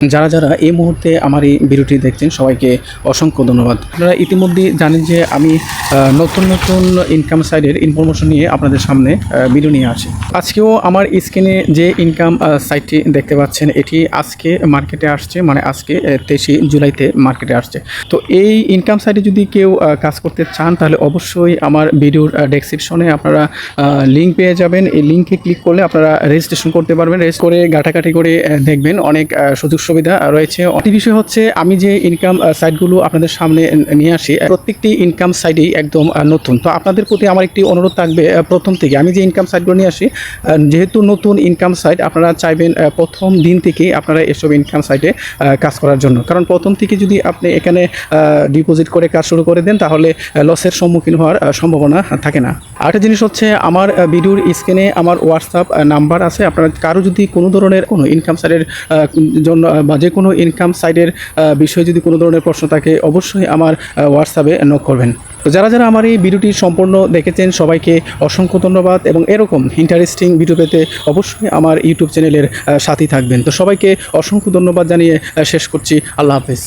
যারা যারা এই মুহূর্তে আমার এই ভিডিওটি দেখছেন, সবাইকে অসংখ্য ধন্যবাদ। আপনারা ইতিমধ্যে জানেন যে আমি নতুন নতুন ইনকাম সাইডের ইনফরমেশন নিয়ে আপনাদের সামনে ভিডিও নিয়ে আসি আজকেও আমার স্ক্রিনে যে ইনকাম সাইটটি দেখতে পাচ্ছেন, এটি আজকে মার্কেটে আসছে মানে আজকে তেইশে জুলাইতে মার্কেটে আসছে। তো এই ইনকাম সাইটে যদি কেউ কাজ করতে চান, তাহলে অবশ্যই আমার ভিডিওর ডেসক্রিপশনে আপনারা লিঙ্ক পেয়ে যাবেন। এই লিঙ্কে ক্লিক করলে আপনারা রেজিস্ট্রেশন করতে পারবেন। রেজিস্ট করে ঘাটাঘাটি করে দেখবেন। অনেক সুযোগ সুবিধা রয়েছে। একটি বিষয় হচ্ছে, আমি যে ইনকাম সাইটগুলো আপনাদের সামনে নিয়ে আসি প্রত্যেকটি ইনকাম সাইটেই একদম নতুন। তো আপনাদের প্রতি আমার একটি অনুরোধ থাকবে প্রথম থেকে। আমি যে ইনকাম সাইটগুলো নিয়ে আসি যেহেতু নতুন ইনকাম সাইট আপনারা চাইবেন প্রথম দিন থেকেই আপনারা এসব ইনকাম সাইটে কাজ করার জন্য। কারণ প্রথম থেকে যদি আপনি এখানে ডিপোজিট করে কাজ শুরু করে দেন, তাহলে লসের সম্মুখীন হওয়ার সম্ভাবনা থাকে না। আরেকটা জিনিস হচ্ছে, আমার ভিডিওর স্ক্রিনে আমার হোয়াটসঅ্যাপ নাম্বার আছে। আপনারা কারও যদি কোনো ধরনের কোনো ইনকাম সাইটের জন্য যে কোনো ইনকাম সাইডের বিষয়ে যদি কোনো ধরনের প্রশ্ন থাকে, অবশ্যই আমার হোয়াটসঅ্যাপে নক করবেন। তো যারা যারা আমার এই ভিডিওটি সম্পূর্ণ দেখেছেন, সবাইকে অসংখ্য ধন্যবাদ এবং এরকম ইন্টারেস্টিং ভিডিও পেতে অবশ্যই আমার ইউটিউব চ্যানেলের সাথী থাকবেন। তো সবাইকে অসংখ্য ধন্যবাদ জানিয়ে শেষ করছি। আল্লাহ হাফেজ।